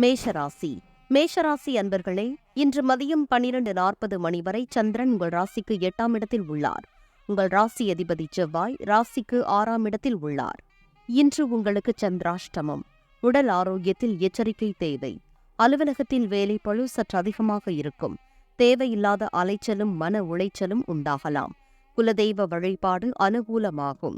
மேஷராசி. மேஷராசி அன்பர்களே இன்று மதியம் பன்னிரண்டு நாற்பது மணி வரை சந்திரன் உங்கள் ராசிக்கு எட்டாம் இடத்தில் உள்ளார். உங்கள் ராசி அதிபதி செவ்வாய் ராசிக்கு ஆறாம் இடத்தில் உள்ளார். இன்று உங்களுக்கு சந்திராஷ்டமம். உடல் ஆரோக்கியத்தில் எச்சரிக்கை தேவை. அலுவலகத்தில் வேலை பழு சற்று அதிகமாக இருக்கும். தேவையில்லாத அலைச்சலும் மன உளைச்சலும் உண்டாகலாம். குலதெய்வ வழிபாடு அனுகூலமாகும்.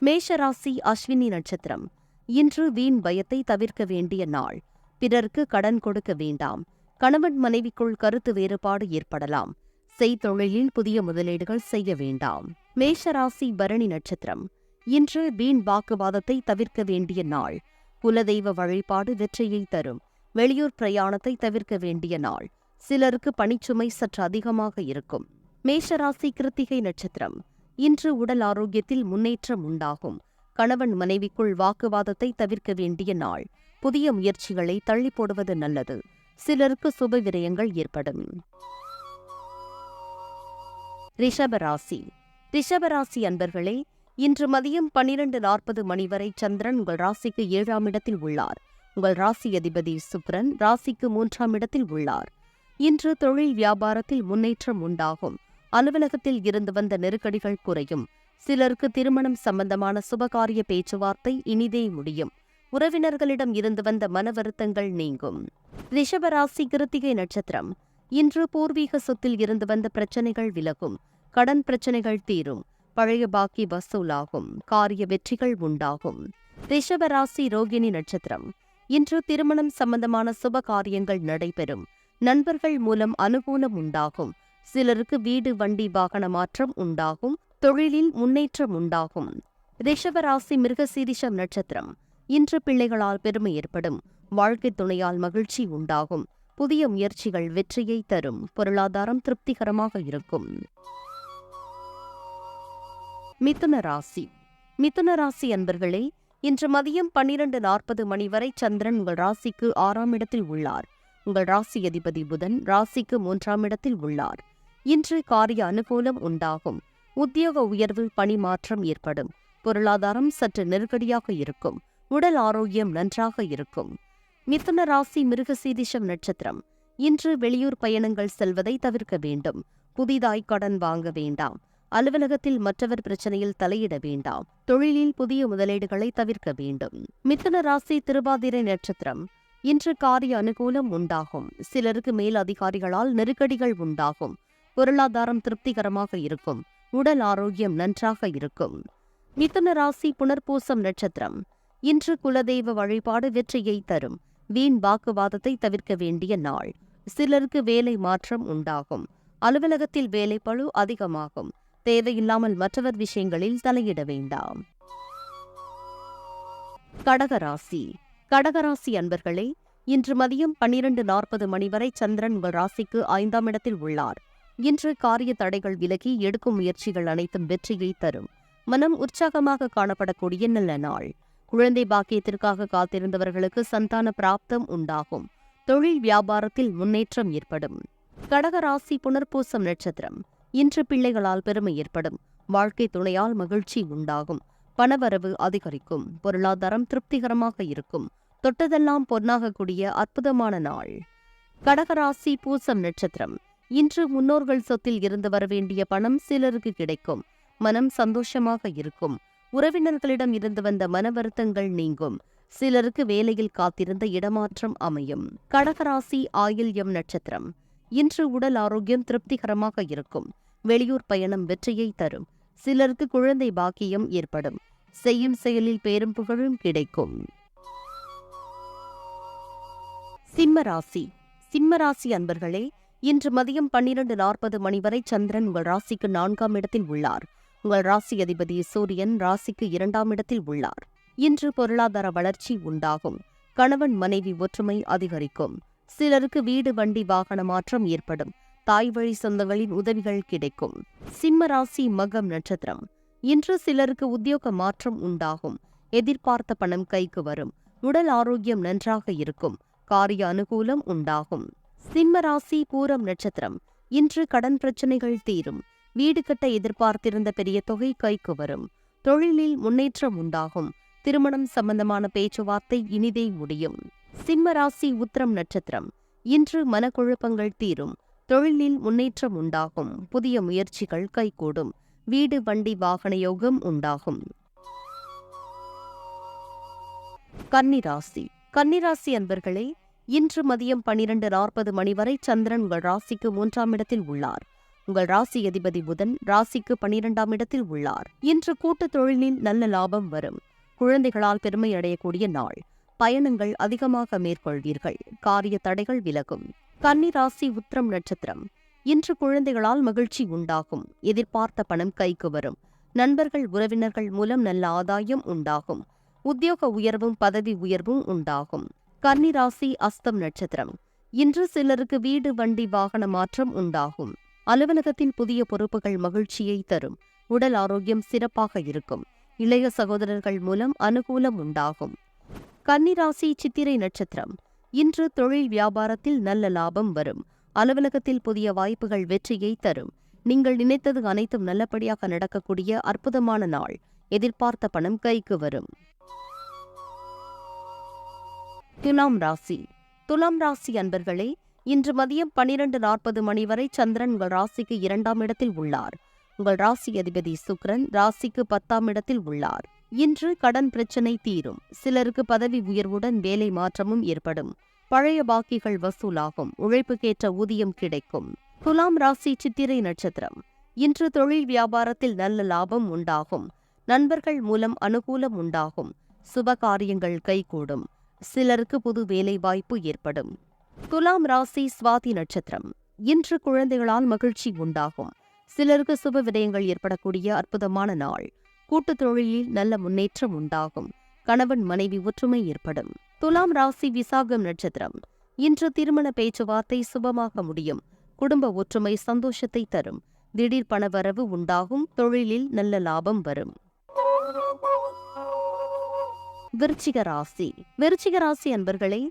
மேஷராசி அஸ்வினி நட்சத்திரம். இன்று வீண் பயத்தை தவிர்க்க வேண்டிய நாள். பிறர்க்கு கடன் கொடுக்க வேண்டாம். கணவன் மனைவிக்குள் கருத்து வேறுபாடு ஏற்படலாம். செய்தொழிலில் புதிய முதலீடுகள் செய்ய வேண்டாம். மேஷராசி பரணி நட்சத்திரம். இன்று வீண் வாக்குவாதத்தை தவிர்க்க வேண்டிய நாள். குலதெய்வ வழிபாடு வெற்றியை தரும். வெளியூர் பிரயாணத்தை தவிர்க்க வேண்டிய நாள். சிலருக்கு பணிச்சுமை சற்று அதிகமாக இருக்கும். மேஷராசி கிருத்திகை நட்சத்திரம். இன்று உடல் ஆரோக்கியத்தில் முன்னேற்றம் உண்டாகும். கணவன் மனைவிக்குள் வாக்குவாதத்தை தவிர்க்க வேண்டிய நாள். புதிய முயற்சிகளை தள்ளி போடுவது நல்லது. சிலருக்கு சுப விரயங்கள் ஏற்படும். ரிஷபராசி. ரிஷபராசி அன்பர்களே இன்று மதியம் பன்னிரண்டு நாற்பது மணி வரை சந்திரன் உங்கள் ராசிக்கு ஏழாம் இடத்தில் உள்ளார். உங்கள் ராசி அதிபதி சுக்ரன் ராசிக்கு மூன்றாம் இடத்தில் உள்ளார். இன்று தொழில் வியாபாரத்தில் முன்னேற்றம் உண்டாகும். அலுவலகத்தில் இருந்து வந்த நெருக்கடிகள் குறையும். சிலருக்கு திருமணம் சம்பந்தமான சுபகாரிய பேச்சுவார்த்தை இனிதே முடியும். உறவினர்களிடம் இருந்து வந்த மன வருத்தங்கள் நீங்கும். ரிஷபராசி கிருத்திகை நட்சத்திரம். இன்று பூர்வீக சொத்தில் இருந்து வந்த பிரச்சனைகள் விலகும். கடன் பிரச்சனைகள் தீரும். பழைய பாக்கி வசூலாகும். காரிய வெற்றிகள் உண்டாகும். ரிஷபராசி ரோகிணி நட்சத்திரம். இன்று திருமணம் சம்பந்தமான சுப காரியங்கள் நடைபெறும். நண்பர்கள் மூலம் அனுகூலம் உண்டாகும். சிலருக்கு வீடு வண்டி வாகன மாற்றம் உண்டாகும். தொழிலில் முன்னேற்றம் உண்டாகும். ரிஷபராசி மிருகசீரிஷம் நட்சத்திரம். இன்று பிள்ளைகளால் பெருமை ஏற்படும். வாழ்க்கை துணையால் மகிழ்ச்சி உண்டாகும். புதிய முயற்சிகள் வெற்றியை தரும். பொருளாதாரம் திருப்திகரமாக இருக்கும். மிதுன ராசி. மிதுன ராசி அன்பர்களே இன்று மதியம் பன்னிரண்டு நாற்பது மணி வரை சந்திரன் உங்கள் ராசிக்கு ஆறாம் இடத்தில் உள்ளார். உங்கள் ராசி அதிபதி புதன் ராசிக்கு மூன்றாம் இடத்தில் உள்ளார். இன்று காரிய அனுகூலம் உண்டாகும். உத்தியோக உயர்வு பணி மாற்றம் ஏற்படும். பொருளாதாரம் சற்று நெருக்கடியாக இருக்கும். உடல் ஆரோக்கியம் நன்றாக இருக்கும். மிதுன ராசி மிருகசீரிஷம் நட்சத்திரம். இன்று வெளியூர் பயணங்கள் செல்வதை தவிர்க்க வேண்டும். புதிதாய் கடன் வாங்க வேண்டாம். அலுவலகத்தில் மற்றவர் பிரச்சனையில் தலையிட வேண்டாம். தொழிலில் புதிய முதலீடுகளை தவிர்க்க வேண்டும். மிதுன ராசி திருவாதிரை நட்சத்திரம். இன்று காரிய அனுகூலம் உண்டாகும். சிலருக்கு மேல் அதிகாரிகளால் நெருக்கடிகள் உண்டாகும். பொருளாதாரம் திருப்திகரமாக இருக்கும். உடல் ஆரோக்கியம் நன்றாக இருக்கும். மிதுன ராசி புனர்பூசம் நட்சத்திரம். இன்று குலதெய்வ வழிபாடு வெற்றியை தரும். வீண் வாக்குவாதத்தை தவிர்க்க வேண்டிய நாள். சிலருக்கு வேலை மாற்றம் உண்டாகும். அலுவலகத்தில் வேலை பழு அதிகமாகும். தேவையில்லாமல் மற்றவர் விஷயங்களில் தலையிட வேண்டாம். கடகராசி. கடகராசி அன்பர்களே இன்று மதியம் பன்னிரண்டு நாற்பது மணி வரை சந்திரன் உங்கள் ராசிக்கு ஐந்தாம் இடத்தில் உள்ளார். இன்று காரிய தடைகள் விலகி எடுக்கும் முயற்சிகள் அனைத்தும் வெற்றியை தரும். மனம் உற்சாகமாக காணப்படக்கூடிய நல்ல நாள். குழந்தை பாக்கியத்திற்காக காத்திருந்தவர்களுக்கு சந்தான பிராப்தம் உண்டாகும். தொழில் வியாபாரத்தில் முன்னேற்றம் ஏற்படும். கடகராசி புனர்பூசம் நட்சத்திரம். இன்று பிள்ளைகளால் பெருமை ஏற்படும். வாழ்க்கை துணையால் மகிழ்ச்சி உண்டாகும். பணவரவு அதிகரிக்கும். பொருளாதாரம் திருப்திகரமாக இருக்கும். தொட்டதெல்லாம் பொன்னாகக்கூடிய அற்புதமான நாள். கடகராசி பூசம் நட்சத்திரம். இன்று முன்னோர்கள் சொத்தில் இருந்து வரவேண்டிய பணம் சிலருக்கு கிடைக்கும். மனம் சந்தோஷமாக இருக்கும். உறவினர்களிடம் இருந்து வந்த மன வருத்தங்கள் நீங்கும். சிலருக்கு வேலையில் காத்திருந்த இடமாற்றம் அமையும். கடகராசி ஆயில்யம் நட்சத்திரம். இன்று உடல் ஆரோக்கியம் திருப்திகரமாக இருக்கும். வெளியூர் பயணம் வெற்றியை தரும். சிலருக்கு குழந்தை பாக்கியம் ஏற்படும். செய்யும் செயலில் பேரும் புகழும் கிடைக்கும். சிம்மராசி. சிம்மராசி அன்பர்களே இன்று மதியம் பன்னிரண்டு நாற்பது மணி வரை சந்திரன் உங்கள் ராசிக்கு நான்காம் இடத்தில் உள்ளார். உங்கள் ராசி அதிபதி சூரியன் ராசிக்கு இரண்டாம் இடத்தில் உள்ளார். இன்று பொருளாதார வளர்ச்சி உண்டாகும். கணவன் மனைவி ஒற்றுமை அதிகரிக்கும். சிலருக்கு வீடு வண்டி வாகன மாற்றம் ஏற்படும். தாய் வழி சொந்தங்களின் உதவிகள் கிடைக்கும். சிம்ம ராசி மகம் நட்சத்திரம். இன்று சிலருக்கு உத்தியோக மாற்றம் உண்டாகும். எதிர்பார்த்த பணம் கைக்கு வரும். உடல் ஆரோக்கியம் நன்றாக இருக்கும். காரிய அனுகூலம் உண்டாகும். சிம்ம ராசி பூரம் நட்சத்திரம். இன்று கடன் பிரச்சனைகள் தீரும். வீடு கட்ட எதிர்பார்த்திருந்த பெரிய தொகை கைக்கு வரும் தொழிலில் முன்னேற்றம் உண்டாகும். திருமணம் சம்பந்தமான பேச்சுவார்த்தை இனிதே முடியும். சிம்ம ராசி உத்திரம் நட்சத்திரம். இன்று மனக்குழப்பங்கள் தீரும். தொழிலில் முன்னேற்றம் உண்டாகும். புதிய முயற்சிகள் கைகூடும். வீடு வண்டி வாகன யோகம் உண்டாகும். கன்னிராசி கன்னிராசி அன்பர்களே இன்று மதியம் பனிரெண்டு நாற்பது மணி வரை சந்திரன் உங்கள் ராசிக்கு மூன்றாம் இடத்தில் உள்ளார். உங்கள் ராசி அதிபதி புதன் ராசிக்கு பனிரெண்டாம் இடத்தில் உள்ளார். இன்று கூட்டத் தொழிலில் நல்ல லாபம் வரும். குழந்தைகளால் பெருமை அடையக்கூடிய நாள். பயணங்கள் அதிகமாக மேற்கொள்வீர்கள். காரிய தடைகள் விலகும். கன்னி ராசி உத்திரம் நட்சத்திரம். இன்று குழந்தைகளால் மகிழ்ச்சி உண்டாகும். எதிர்பார்த்த பணம் கைக்கு வரும். நண்பர்கள் உறவினர்கள் மூலம் நல்ல ஆதாயம் உண்டாகும். உத்தியோக உயர்வும் பதவி உயர்வும் உண்டாகும். கன்னி ராசி அஸ்தம் நட்சத்திரம். இன்று சிலருக்கு வீடு வண்டி வாகன மாற்றம் உண்டாகும். அலுவலகத்தில் புதிய பொறுப்புகள் மகிழ்ச்சியை தரும். உடல் ஆரோக்கியம் சிறப்பாக இருக்கும். இளைய சகோதரர்கள் மூலம் அனுகூலம் உண்டாகும். கன்னிராசி சித்திரை நட்சத்திரம். இன்று தொழில் வியாபாரத்தில் நல்ல லாபம் வரும். அலுவலகத்தில் புதிய வாய்ப்புகள் வெற்றியை தரும். நீங்கள் நினைத்தது அனைத்தும் நல்லபடியாக நடக்கக்கூடிய அற்புதமான நாள். எதிர்பார்த்த பணம் கைக்கு வரும். துலாம் ராசி. துலாம் ராசி அன்பர்களே இன்று மதியம் பனிரெண்டு நாற்பது மணி வரை சந்திரன் உங்கள் ராசிக்கு இரண்டாம் இடத்தில் உள்ளார். உங்கள் ராசி அதிபதி சுக்ரன் ராசிக்கு பத்தாம் இடத்தில் உள்ளார். இன்று கடன் பிரச்சனை தீரும். சிலருக்கு பதவி உயர்வுடன் வேலை மாற்றமும் ஏற்படும். பழைய பாக்கிகள் வசூலாகும். உழைப்புக்கேற்ற ஊதியம் கிடைக்கும். துலாம் ராசி சித்திரை நட்சத்திரம். இன்று தொழில் வியாபாரத்தில் நல்ல லாபம் உண்டாகும். நண்பர்கள் மூலம் அனுகூலம் உண்டாகும். சுப காரியங்கள் கைகூடும். சிலருக்கு புது வேலைவாய்ப்பு ஏற்படும். துலாம் ராசி சுவாதி நட்சத்திரம். இன்று குழந்தைகளால் மகிழ்ச்சி உண்டாகும். சிலருக்கு சுப விடயங்கள் ஏற்படக்கூடிய அற்புதமான நாள். கூட்டுத் தொழிலில் நல்ல முன்னேற்றம் உண்டாகும். கணவன் மனைவி ஒற்றுமை ஏற்படும். துலாம் ராசி விசாகம் நட்சத்திரம். இன்று திருமண பேச்சுவார்த்தை சுபமாக முடியும். குடும்ப ஒற்றுமை சந்தோஷத்தை தரும். திடீர் பணவரவு உண்டாகும். தொழிலில் நல்ல லாபம் வரும். விருச்சிக ராசி. விருச்சிக ராசி அன்பர்களே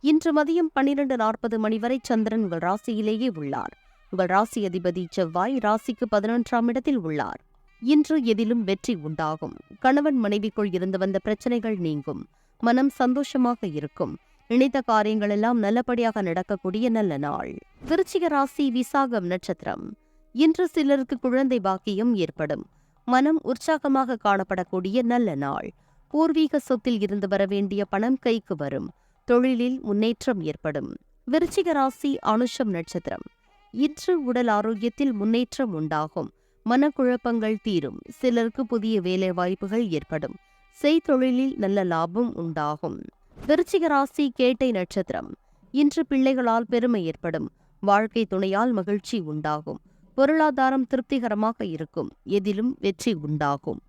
இன்று மதியம் பன்னிரண்டு நாற்பது மணி வரை சந்திரன் உங்கள் ராசியிலேயே உள்ளார். உங்கள் ராசி அதிபதி செவ்வாய் ராசிக்கு பதினொன்றாம் இடத்தில் உள்ளார். இன்று எதிலும் வெற்றி உண்டாகும். கணவன் மனைவிக்குள் இருந்து வந்த பிரச்சனைகள் நீங்கும். மனம் சந்தோஷமாக இருக்கும். நினைத்த காரியங்கள் எல்லாம் நல்லபடியாக நடக்கக்கூடிய நல்ல நாள். விருச்சிக ராசி விசாகம் நட்சத்திரம். இன்று சிலருக்கு குழந்தை பாக்கியம் ஏற்படும். மனம் உற்சாகமாக காணப்படக்கூடிய நல்ல நாள். பூர்வீக சொத்தில் இருந்து வர வேண்டிய பணம் கைக்கு வரும். தொழிலில் முன்னேற்றம் ஏற்படும். விருச்சிக ராசி அனுஷம் நட்சத்திரம். இன்று உடல் ஆரோக்கியத்தில் முன்னேற்றம் உண்டாகும். மனக்குழப்பங்கள் தீரும். சிலருக்கு புதிய வேலை வாய்ப்புகள் ஏற்படும் செய்தொழிலில் நல்ல லாபம் உண்டாகும். விருச்சிக ராசி கேட்டை நட்சத்திரம். இன்று பிள்ளைகளால் பெருமை ஏற்படும். வாழ்க்கை துணையால் மகிழ்ச்சி உண்டாகும். பொருளாதாரம் திருப்திகரமாக இருக்கும். எதிலும் வெற்றி உண்டாகும்.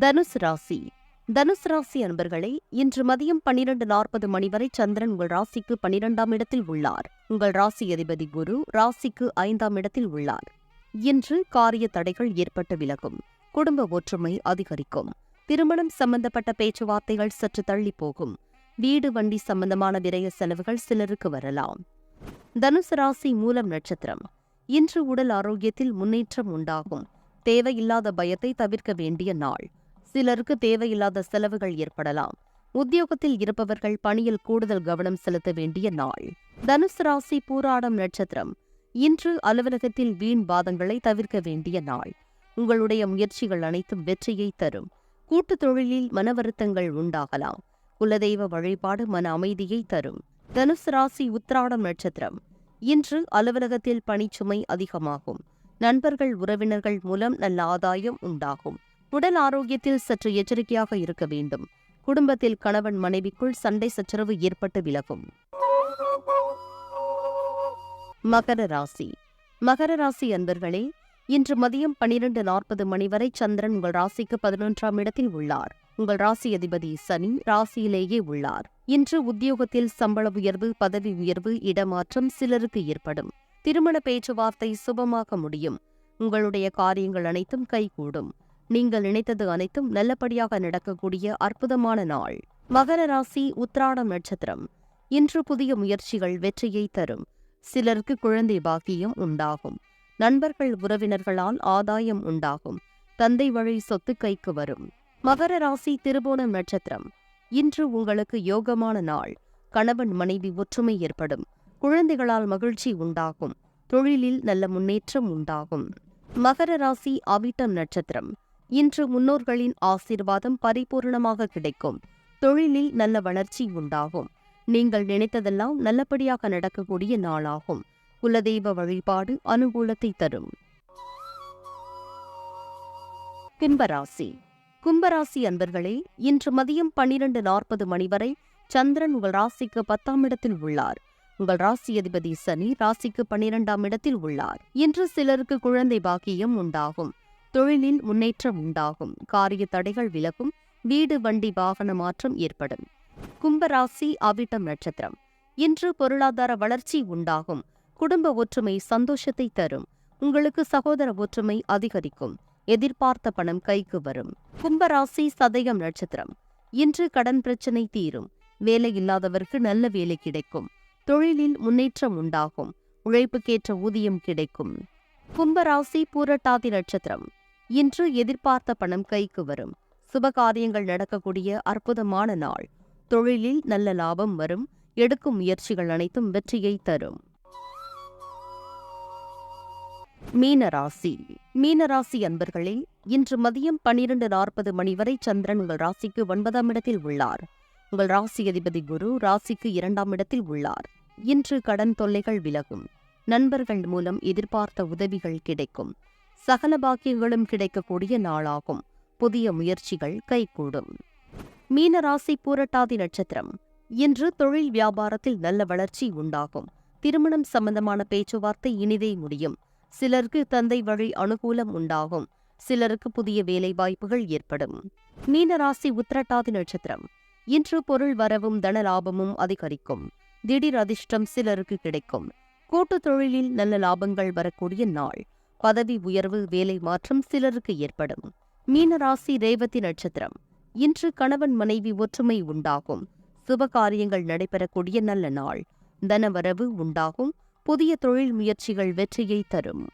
தனுசு ராசி. தனுசு ராசி அன்பர்களே இன்று மதியம் பன்னிரண்டு நாற்பது மணி வரை சந்திரன் உங்கள் ராசிக்கு பன்னிரெண்டாம் இடத்தில் உள்ளார். உங்கள் ராசி அதிபதி குரு ராசிக்கு ஐந்தாம் இடத்தில் உள்ளார். இன்று காரிய தடைகள் ஏற்பட்டு விலகும். குடும்ப ஒற்றுமை அதிகரிக்கும். திருமணம் சம்பந்தப்பட்ட பேச்சுவார்த்தைகள் சற்று தள்ளி போகும். வீடு வண்டி சம்பந்தமான விரய செலவுகள் சிலருக்கு வரலாம். தனுசு ராசி மூலம் நட்சத்திரம். இன்று உடல் ஆரோக்கியத்தில் முன்னேற்றம் உண்டாகும். தேவையில்லாத பயத்தை தவிர்க்க வேண்டிய நாள். சிலருக்கு தேவையில்லாத செலவுகள் ஏற்படலாம். உத்தியோகத்தில் இருப்பவர்கள் பணியில் கூடுதல் கவனம் செலுத்த வேண்டிய நாள். தனுசு ராசி பூராடம் நட்சத்திரம். இன்று அலுவலகத்தில் வீண் வாதங்களை தவிர்க்க வேண்டிய நாள். உங்களுடைய முயற்சிகள் அனைத்தும் வெற்றியை தரும். கூட்டுத் தொழிலில் மன வருத்தங்கள் உண்டாகலாம். குலதெய்வ வழிபாடு மன அமைதியை தரும். தனுசு ராசி உத்திராடம் நட்சத்திரம். இன்று அலுவலகத்தில் பணிச்சுமை அதிகமாகும். நண்பர்கள் உறவினர்கள் மூலம் நல்ல ஆதாயம் உண்டாகும். உடல் ஆரோக்கியத்தில் சற்று எச்சரிக்கையாக இருக்க வேண்டும். குடும்பத்தில் கணவன் மனைவிக்குள் சண்டை சச்சரவு ஏற்பட்டு விலகும். மகர ராசி. மகர ராசி அன்பர்களே இன்று மதியம் பனிரெண்டு நாற்பது மணி வரை சந்திரன் உங்கள் ராசிக்கு பதினொன்றாம் இடத்தில் உள்ளார். உங்கள் ராசி அதிபதி சனி ராசியிலேயே உள்ளார். இன்று உத்தியோகத்தில் சம்பள உயர்வு பதவி உயர்வு இடமாற்றம் சிலருக்கு ஏற்படும். திருமண பேச்சுவார்த்தை சுபமாக முடியும். உங்களுடைய காரியங்கள் அனைத்தும் கைகூடும். நீங்கள் நினைத்தது அனைத்தும் நல்லபடியாக நடக்கக்கூடிய அற்புதமான நாள். மகர ராசி உத்ராடம் நட்சத்திரம். இன்று புதிய முயற்சிகள் வெற்றியை தரும். சிலருக்கு குழந்தை பாக்கியம் உண்டாகும். நண்பர்கள் உறவினர்களால் ஆதாயம் உண்டாகும். தந்தை வழி சொத்து கைக்கு வரும். மகர ராசி திருவோணம் நட்சத்திரம். இன்று உங்களுக்கு யோகமான நாள். கணவன் மனைவி ஒற்றுமை ஏற்படும். குழந்தைகளால் மகிழ்ச்சி உண்டாகும். தொழிலில் நல்ல முன்னேற்றம் உண்டாகும். மகர ராசி அவிட்டம் நட்சத்திரம். இன்று முன்னோர்களின் ஆசீர்வாதம் பரிபூர்ணமாக கிடைக்கும். தொழிலில் நல்ல வளர்ச்சி உண்டாகும். நீங்கள் நினைத்ததெல்லாம் நல்லபடியாக நடக்கக்கூடிய நாளாகும். குலதெய்வ வழிபாடு அனுகூலத்தை தரும். கும்பராசி. கும்பராசி அன்பர்களே இன்று மதியம் பன்னிரண்டு நாற்பது மணி வரை சந்திரன் உங்கள் ராசிக்கு பத்தாம் இடத்தில் உள்ளார். உங்கள் ராசி அதிபதி சனி ராசிக்கு பன்னிரெண்டாம் இடத்தில் உள்ளார். இன்று சிலருக்கு குழந்தை பாக்கியம் உண்டாகும். தொழிலில் முன்னேற்றம் உண்டாகும். காரிய தடைகள் விலகும். வீடு வண்டி வாகன மாற்றம் ஏற்படும். கும்பராசி அவிட்டம் நட்சத்திரம். இன்று பொருளாதார வளர்ச்சி உண்டாகும். குடும்ப ஒற்றுமை சந்தோஷத்தை தரும். உங்களுக்கு சகோதர ஒற்றுமை அதிகரிக்கும். எதிர்பார்த்த பணம் கைக்கு வரும். கும்பராசி சதயம் நட்சத்திரம். இன்று கடன் பிரச்சனை தீரும். வேலை இல்லாதவர்க்கு நல்ல வேலை கிடைக்கும். தொழிலில் முன்னேற்றம் உண்டாகும். உழைப்புக்கேற்ற ஊதியம் கிடைக்கும். கும்பராசி பூரட்டாதி நட்சத்திரம். இன்று எதிர்பார்த்த பணம் கைக்கு வரும். சுபகாரியங்கள் நடக்கக்கூடிய அற்புதமான நாள். தொழிலில் நல்ல லாபம் வரும். எடுக்கும் முயற்சிகள் அனைத்தும் வெற்றியை தரும். மீனராசி. மீனராசி அன்பர்களே இன்று மதியம் பன்னிரண்டு நாற்பது மணி வரை சந்திரன் உங்கள் ராசிக்கு ஒன்பதாம் இடத்தில் உள்ளார். உங்கள் ராசி அதிபதி குரு ராசிக்கு இரண்டாம் இடத்தில் உள்ளார். இன்று கடன் தொல்லைகள் விலகும். நண்பர்கள் மூலம் எதிர்பார்த்த உதவிகள் கிடைக்கும். சகல பாக்கியங்களும் கிடைக்கக்கூடிய நாளாகும். புதிய முயற்சிகள் கைகூடும். மீனராசி பூரட்டாதி நட்சத்திரம். இன்று தொழில் வியாபாரத்தில் நல்ல வளர்ச்சி உண்டாகும். திருமணம் சம்பந்தமான பேச்சுவார்த்தை இனிதே முடியும். சிலருக்கு தந்தை வழி அனுகூலம் உண்டாகும். சிலருக்கு புதிய வேலை வாய்ப்புகள் ஏற்படும். மீனராசி உத்திரட்டாதி நட்சத்திரம். இன்று பொருள் வரவும் தன லாபமும் அதிகரிக்கும். திடீர் அதிர்ஷ்டம் சிலருக்கு கிடைக்கும். கூட்டுத் தொழிலில் நல்ல லாபங்கள் வரக்கூடிய நாள். பதவி உயர்வு வேலை மாற்றம் சிலருக்கு ஏற்படும். மீனராசி ரேவதி நட்சத்திரம். இன்று கணவன் மனைவி ஒற்றுமை உண்டாகும். சுபகாரியங்கள் நடைபெறக்கூடிய நல்ல நாள். தனவரவு உண்டாகும். புதிய தொழில் முயற்சிகள் வெற்றியை தரும்.